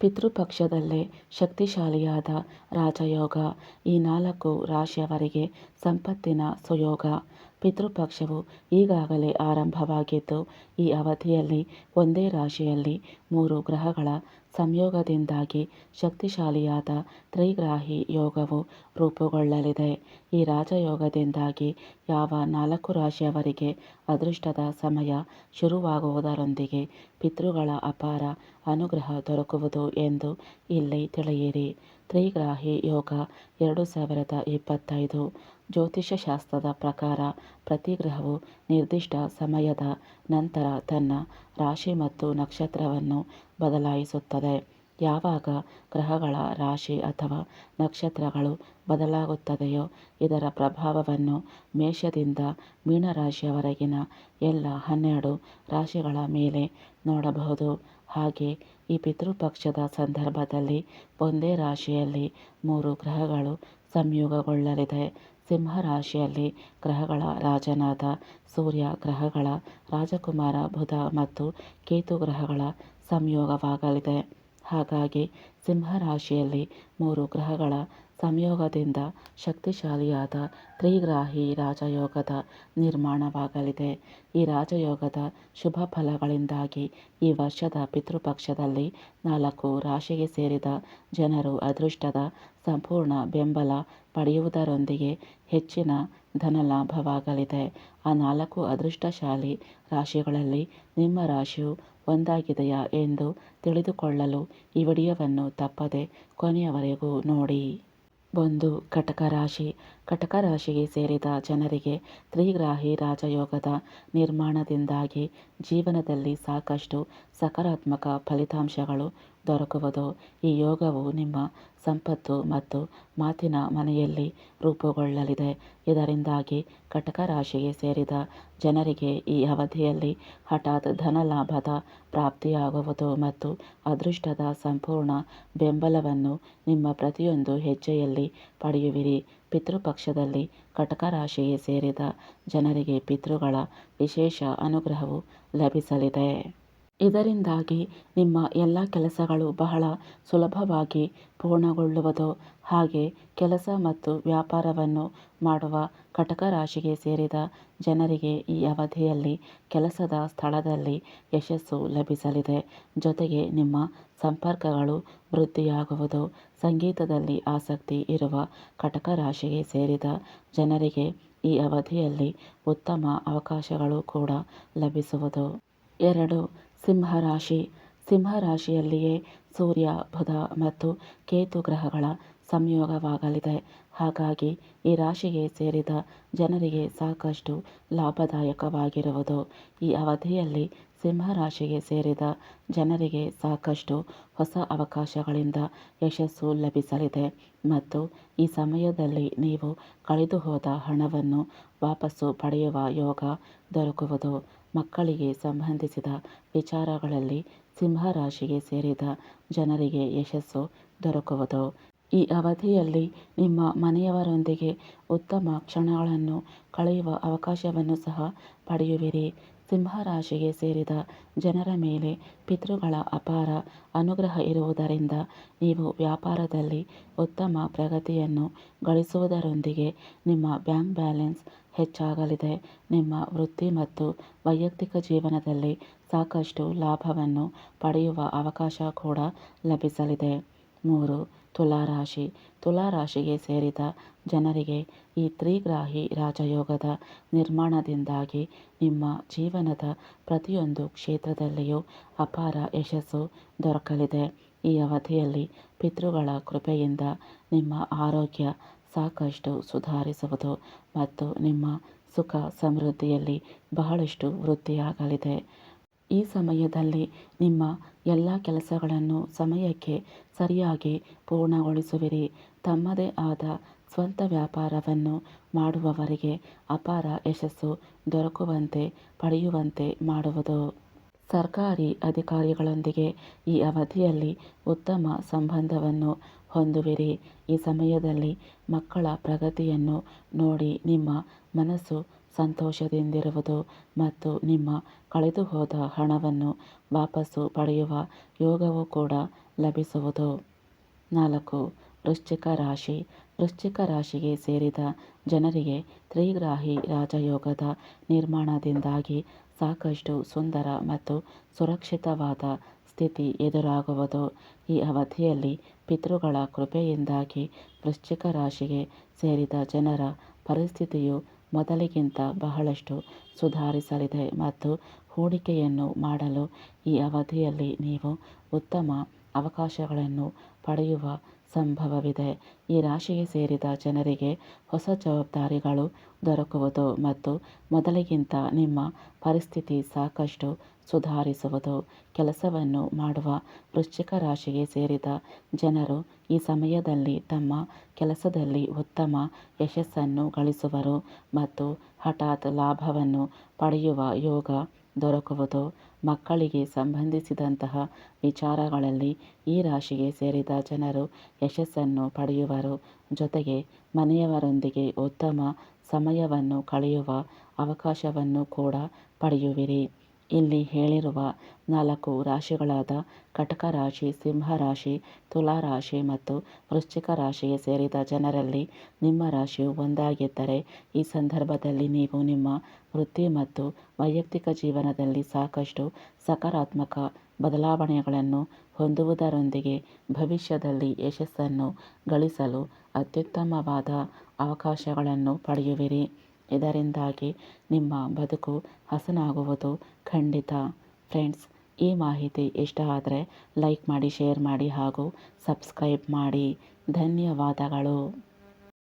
ಪಿತೃಪಕ್ಷದಲ್ಲೇ ಶಕ್ತಿಶಾಲಿಯಾದ ರಾಜಯೋಗ ಈ ನಾಲ್ಕು ರಾಶಿಯವರಿಗೆ ಸಂಪತ್ತಿನ ಸುಯೋಗ ಪಿತೃಪಕ್ಷವು ಈಗಾಗಲೇ ಆರಂಭವಾಗಿದ್ದು, ಈ ಅವಧಿಯಲ್ಲಿ ಒಂದೇ ರಾಶಿಯಲ್ಲಿ ಮೂರು ಗ್ರಹಗಳ ಸಂಯೋಗದಿಂದಾಗಿ ಶಕ್ತಿಶಾಲಿಯಾದ ತ್ರಿಗ್ರಾಹಿ ಯೋಗವು ರೂಪುಗೊಳ್ಳಲಿದೆ. ಈ ರಾಜಯೋಗದಿಂದಾಗಿ ಯಾವ ನಾಲ್ಕು ರಾಶಿಯವರಿಗೆ ಅದೃಷ್ಟದ ಸಮಯ ಶುರುವಾಗುವುದರೊಂದಿಗೆ ಪಿತೃಗಳ ಅಪಾರ ಅನುಗ್ರಹ ದೊರಕುವುದು ಎಂದು ಇಲ್ಲಿ ತಿಳಿಯಿರಿ. ತ್ರಿಗ್ರಾಹಿ ಯೋಗ ಎರಡು ಸಾವಿರದ ಇಪ್ಪತ್ತೈದು. ಜ್ಯೋತಿಷ್ಯಶಾಸ್ತ್ರದ ಪ್ರಕಾರ ಪ್ರತಿ ಗ್ರಹವು ನಿರ್ದಿಷ್ಟ ಸಮಯದ ನಂತರ ತನ್ನ ರಾಶಿ ಮತ್ತು ನಕ್ಷತ್ರವನ್ನು ಬದಲಾಯಿಸುತ್ತದೆ. ಯಾವಾಗ ಗ್ರಹಗಳ ರಾಶಿ ಅಥವಾ ನಕ್ಷತ್ರಗಳು ಬದಲಾಗುತ್ತದೆಯೋ ಇದರ ಪ್ರಭಾವವನ್ನು ಮೇಷದಿಂದ ಮೀನರಾಶಿಯವರೆಗಿನ ಎಲ್ಲ ಹನ್ನೆರಡು ರಾಶಿಗಳ ಮೇಲೆ ನೋಡಬಹುದು. ಹಾಗೆ ಈ ಪಿತೃಪಕ್ಷದ ಸಂದರ್ಭದಲ್ಲಿ ಒಂದೇ ರಾಶಿಯಲ್ಲಿ ಮೂರು ಗ್ರಹಗಳು ಸಂಯೋಗಗೊಳ್ಳಲಿದೆ. ಸಿಂಹ ರಾಶಿಯಲ್ಲಿ ಗ್ರಹಗಳ ರಾಜನಾದ ಸೂರ್ಯ ಗ್ರಹಗಳ ರಾಜಕುಮಾರ ಬುಧ ಮತ್ತು ಕೇತು ಗ್ರಹಗಳ ಸಂಯೋಗವಾಗಲಿದೆ. ಹಾಗಾಗಿ ಸಿಂಹ ರಾಶಿಯಲ್ಲಿ ಮೂರು ಗ್ರಹಗಳ ಸಂಯೋಗದಿಂದ ಶಕ್ತಿಶಾಲಿಯಾದ ತ್ರಿಗ್ರಾಹಿ ರಾಜಯೋಗದ ನಿರ್ಮಾಣವಾಗಲಿದೆ. ಈ ರಾಜಯೋಗದ ಶುಭ ಫಲಗಳಿಂದಾಗಿ ಈ ವರ್ಷದ ಪಿತೃಪಕ್ಷದಲ್ಲಿ ನಾಲ್ಕು ರಾಶಿಗೆ ಸೇರಿದ ಜನರು ಅದೃಷ್ಟದ ಸಂಪೂರ್ಣ ಬೆಂಬಲ ಪಡೆಯುವುದರೊಂದಿಗೆ ಹೆಚ್ಚಿನ ಧನಲಾಭವಾಗಲಿದೆ. ಆ ನಾಲ್ಕು ಅದೃಷ್ಟಶಾಲಿ ರಾಶಿಗಳಲ್ಲಿ ನಿಮ್ಮ ರಾಶಿಯು ಒಂದಾಗಿದೆಯಾ ಎಂದು ತಿಳಿದುಕೊಳ್ಳಲು ಈ ವಿಡಿಯೋವನ್ನು ತಪ್ಪದೆ ಕೊನೆಯವರೆಗೂ ನೋಡಿ. ಒಂದು ಕಟಕ ರಾಶಿ. ಕಟಕ ರಾಶಿಗೆ ಸೇರಿದ ಜನರಿಗೆ ತ್ರಿಗ್ರಾಹಿ ರಾಜಯೋಗದ ನಿರ್ಮಾಣದಿಂದಾಗಿ ಜೀವನದಲ್ಲಿ ಸಾಕಷ್ಟು ಸಕಾರಾತ್ಮಕ ಫಲಿತಾಂಶಗಳು ದೊರಕುವುದು. ಈ ಯೋಗವು ನಿಮ್ಮ ಸಂಪತ್ತು ಮತ್ತು ಮಾತಿನ ಮನೆಯಲ್ಲಿ ರೂಪುಗೊಳ್ಳಲಿದೆ. ಇದರಿಂದಾಗಿ ಕಟಕ ರಾಶಿಗೆ ಸೇರಿದ ಜನರಿಗೆ ಈ ಅವಧಿಯಲ್ಲಿ ಹಠಾತ್ ಧನಲಾಭದ ಪ್ರಾಪ್ತಿಯಾಗುವುದು ಮತ್ತು ಅದೃಷ್ಟದ ಸಂಪೂರ್ಣ ಬೆಂಬಲವನ್ನು ನಿಮ್ಮ ಪ್ರತಿಯೊಂದು ಹೆಜ್ಜೆಯಲ್ಲಿ ಪಡೆಯುವಿರಿ. ಪಿತೃಪಕ್ಷದಲ್ಲಿ ಕಟಕ ರಾಶಿಗೆ ಸೇರಿದ ಜನರಿಗೆ ಪಿತೃಗಳ ವಿಶೇಷ ಅನುಗ್ರಹವು ಲಭಿಸಲಿದೆ. ಇದರಿಂದಾಗಿ ನಿಮ್ಮ ಎಲ್ಲ ಕೆಲಸಗಳು ಬಹಳ ಸುಲಭವಾಗಿ ಪೂರ್ಣಗೊಳ್ಳುವುದು. ಹಾಗೆ ಕೆಲಸ ಮತ್ತು ವ್ಯಾಪಾರವನ್ನು ಮಾಡುವ ಕಟಕ ರಾಶಿಗೆ ಸೇರಿದ ಜನರಿಗೆ ಈ ಅವಧಿಯಲ್ಲಿ ಕೆಲಸದ ಸ್ಥಳದಲ್ಲಿ ಯಶಸ್ಸು ಲಭಿಸಲಿದೆ. ಜೊತೆಗೆ ನಿಮ್ಮ ಸಂಪರ್ಕಗಳು ವೃದ್ಧಿಯಾಗುವುದು. ಸಂಗೀತದಲ್ಲಿ ಆಸಕ್ತಿ ಇರುವ ಕಟಕ ರಾಶಿಗೆ ಸೇರಿದ ಜನರಿಗೆ ಈ ಅವಧಿಯಲ್ಲಿ ಉತ್ತಮ ಅವಕಾಶಗಳು ಕೂಡ ಲಭಿಸುವುದು. ಎರಡು ಸಿಂಹ ರಾಶಿ ಸಿಂಹ ರಾಶಿಯಲ್ಲಿಯೇ ಸೂರ್ಯ, ಬುಧ ಮತ್ತು ಕೇತು ಗ್ರಹಗಳ ಸಂಯೋಗವಾಗಲಿದೆ. ಹಾಗಾಗಿ ಈ ರಾಶಿಗೆ ಸೇರಿದ ಜನರಿಗೆ ಸಾಕಷ್ಟು ಲಾಭದಾಯಕವಾಗಿರುವುದು. ಈ ಅವಧಿಯಲ್ಲಿ ಸಿಂಹ ರಾಶಿಗೆ ಸೇರಿದ ಜನರಿಗೆ ಸಾಕಷ್ಟು ಹೊಸ ಅವಕಾಶಗಳಿಂದ ಯಶಸ್ಸು ಲಭಿಸಲಿದೆ ಮತ್ತು ಈ ಸಮಯದಲ್ಲಿ ನೀವು ಕಳೆದುಹೋದ ಹಣವನ್ನು ವಾಪಸ್ಸು ಪಡೆಯುವ ಯೋಗ ದೊರಕುವುದು. ಮಕ್ಕಳಿಗೆ ಸಂಬಂಧಿಸಿದ ವಿಚಾರಗಳಲ್ಲಿ ಸಿಂಹ ರಾಶಿಗೆ ಸೇರಿದ ಜನರಿಗೆ ಯಶಸ್ಸು ದೊರಕುವುದು. ಈ ಅವಧಿಯಲ್ಲಿ ನಿಮ್ಮ ಮನೆಯವರೊಂದಿಗೆ ಉತ್ತಮ ಕ್ಷಣಗಳನ್ನು ಕಳೆಯುವ ಅವಕಾಶವನ್ನು ಸಹ ಪಡೆಯುವಿರಿ. ಸಿಂಹ ರಾಶಿಗೆ ಸೇರಿದ ಜನರ ಮೇಲೆ ಪಿತೃಗಳ ಅಪಾರ ಅನುಗ್ರಹ ಇರುವುದರಿಂದ ನೀವು ವ್ಯಾಪಾರದಲ್ಲಿ ಉತ್ತಮ ಪ್ರಗತಿಯನ್ನು ಗಳಿಸುವುದರೊಂದಿಗೆ ನಿಮ್ಮ ಬ್ಯಾಂಕ್ ಬ್ಯಾಲೆನ್ಸ್ ಹೆಚ್ಚಾಗಲಿದೆ. ನಿಮ್ಮ ವೃತ್ತಿ ಮತ್ತು ವೈಯಕ್ತಿಕ ಜೀವನದಲ್ಲಿ ಸಾಕಷ್ಟು ಲಾಭವನ್ನು ಪಡೆಯುವ ಅವಕಾಶ ಕೂಡ ಲಭಿಸಲಿದೆ. ಮೂರು ತುಲಾರಾಶಿ. ತುಲಾರಾಶಿಗೆ ಸೇರಿದ ಜನರಿಗೆ ಈ ತ್ರಿಗ್ರಾಹಿ ರಾಜಯೋಗದ ನಿರ್ಮಾಣದಿಂದಾಗಿ ನಿಮ್ಮ ಜೀವನದ ಪ್ರತಿಯೊಂದು ಕ್ಷೇತ್ರದಲ್ಲಿಯೂ ಅಪಾರ ಯಶಸ್ಸು ದೊರಕಲಿದೆ. ಈ ಅವಧಿಯಲ್ಲಿ ಪಿತೃಗಳ ಕೃಪೆಯಿಂದ ನಿಮ್ಮ ಆರೋಗ್ಯ ಸಾಕಷ್ಟು ಸುಧಾರಿಸುವುದು ಮತ್ತು ನಿಮ್ಮ ಸುಖ ಸಮೃದ್ಧಿಯಲ್ಲಿ ಬಹಳಷ್ಟು ವೃದ್ಧಿಯಾಗಲಿದೆ. ಈ ಸಮಯದಲ್ಲಿ ನಿಮ್ಮ ಎಲ್ಲ ಕೆಲಸಗಳನ್ನು ಸಮಯಕ್ಕೆ ಸರಿಯಾಗಿ ಪೂರ್ಣಗೊಳಿಸುವಿರಿ. ತಮ್ಮದೇ ಆದ ಸ್ವಂತ ವ್ಯಾಪಾರವನ್ನು ಮಾಡುವವರಿಗೆ ಅಪಾರ ಯಶಸ್ಸು ದೊರಕುವಂತೆ, ಪಡೆಯುವಂತೆ ಮಾಡುವುದು. ಸರ್ಕಾರಿ ಅಧಿಕಾರಿಗಳೊಂದಿಗೆ ಈ ಅವಧಿಯಲ್ಲಿ ಉತ್ತಮ ಸಂಬಂಧವನ್ನು ಹೊಂದುವಿರಿ. ಈ ಸಮಯದಲ್ಲಿ ಮಕ್ಕಳ ಪ್ರಗತಿಯನ್ನು ನೋಡಿ ನಿಮ್ಮ ಮನಸ್ಸು ಸಂತೋಷದಿಂದಿರುವುದು ಮತ್ತು ನಿಮ್ಮ ಕಳೆದುಹೋದ ಹಣವನ್ನು ವಾಪಸ್ಸು ಪಡೆಯುವ ಯೋಗವು ಕೂಡ ಲಭಿಸುವುದು. ನಾಲ್ಕು, ವೃಶ್ಚಿಕ ರಾಶಿ. ವೃಶ್ಚಿಕ ರಾಶಿಗೆ ಸೇರಿದ ಜನರಿಗೆ ತ್ರಿಗ್ರಾಹಿ ರಾಜಯೋಗದ ನಿರ್ಮಾಣದಿಂದಾಗಿ ಸಾಕಷ್ಟು ಸುಂದರ ಮತ್ತು ಸುರಕ್ಷಿತವಾದ ಸ್ಥಿತಿ ಎದುರಾಗುವುದು. ಈ ಅವಧಿಯಲ್ಲಿ ಪಿತೃಗಳ ಕೃಪೆಯಿಂದಾಗಿ ವೃಶ್ಚಿಕ ರಾಶಿಗೆ ಸೇರಿದ ಜನರ ಪರಿಸ್ಥಿತಿಯು ಮೊದಲಿಗಿಂತ ಬಹಳಷ್ಟು ಸುಧಾರಿಸಲಿದೆ ಮತ್ತು ಹೂಡಿಕೆಯನ್ನು ಮಾಡಲು ಈ ಅವಧಿಯಲ್ಲಿ ನೀವು ಉತ್ತಮ ಅವಕಾಶಗಳನ್ನು ಪಡೆಯುವ ಸಂಭವವಿದೆ. ಈ ರಾಶಿಗೆ ಸೇರಿದ ಜನರಿಗೆ ಹೊಸ ಜವಾಬ್ದಾರಿಗಳು ದೊರಕುವುದು ಮತ್ತು ಮೊದಲಿಗಿಂತ ನಿಮ್ಮ ಪರಿಸ್ಥಿತಿ ಸಾಕಷ್ಟು ಸುಧಾರಿಸುವುದು. ಕೆಲಸವನ್ನು ಮಾಡುವ ವೃಶ್ಚಿಕ ರಾಶಿಗೆ ಸೇರಿದ ಜನರು ಈ ಸಮಯದಲ್ಲಿ ತಮ್ಮ ಕೆಲಸದಲ್ಲಿ ಉತ್ತಮ ಯಶಸ್ಸನ್ನು ಗಳಿಸುವರು ಮತ್ತು ಹಠಾತ್ ಲಾಭವನ್ನು ಪಡೆಯುವ ಯೋಗ ದೊರಕುವುದು. ಮಕ್ಕಳಿಗೆ ಸಂಬಂಧಿಸಿದಂತಹ ವಿಚಾರಗಳಲ್ಲಿ ಈ ರಾಶಿಗೆ ಸೇರಿದ ಜನರು ಯಶಸ್ಸನ್ನು ಪಡೆಯುವರು. ಜೊತೆಗೆ ಮನೆಯವರೊಂದಿಗೆ ಉತ್ತಮ ಸಮಯವನ್ನು ಕಳೆಯುವ ಅವಕಾಶವನ್ನು ಕೂಡ ಪಡೆಯುವಿರಿ. ಇಲ್ಲಿ ಹೇಳಿರುವ ನಾಲ್ಕು ರಾಶಿಗಳಾದ ಕಟಕ ರಾಶಿ, ಸಿಂಹ ರಾಶಿ, ತುಲಾ ರಾಶಿ ಮತ್ತು ವೃಶ್ಚಿಕ ರಾಶಿಗೆ ಸೇರಿದ ಜನರಲ್ಲಿ ನಿಮ್ಮ ರಾಶಿಯು ಒಂದಾಗಿದ್ದರೆ ಈ ಸಂದರ್ಭದಲ್ಲಿ ನೀವು ನಿಮ್ಮ ವೃತ್ತಿ ಮತ್ತು ವೈಯಕ್ತಿಕ ಜೀವನದಲ್ಲಿ ಸಾಕಷ್ಟು ಸಕಾರಾತ್ಮಕ ಬದಲಾವಣೆಗಳನ್ನು ಹೊಂದುವುದರೊಂದಿಗೆ ಭವಿಷ್ಯದಲ್ಲಿ ಯಶಸ್ಸನ್ನು ಗಳಿಸಲು ಅತ್ಯುತ್ತಮವಾದ ಅವಕಾಶಗಳನ್ನು ಪಡೆಯುವಿರಿ. ಇದರಿಂದಾಗಿ ನಿಮ್ಮ ಬದುಕು ಹಸನಾಗುವುದು ಖಂಡಿತ. ಫ್ರೆಂಡ್ಸ್, ಈ ಮಾಹಿತಿ ಇಷ್ಟ ಆದರೆ ಲೈಕ್ ಮಾಡಿ, ಶೇರ್ ಮಾಡಿ ಹಾಗೂ ಸಬ್ಸ್ಕ್ರೈಬ್ ಮಾಡಿ. ಧನ್ಯವಾದಗಳು.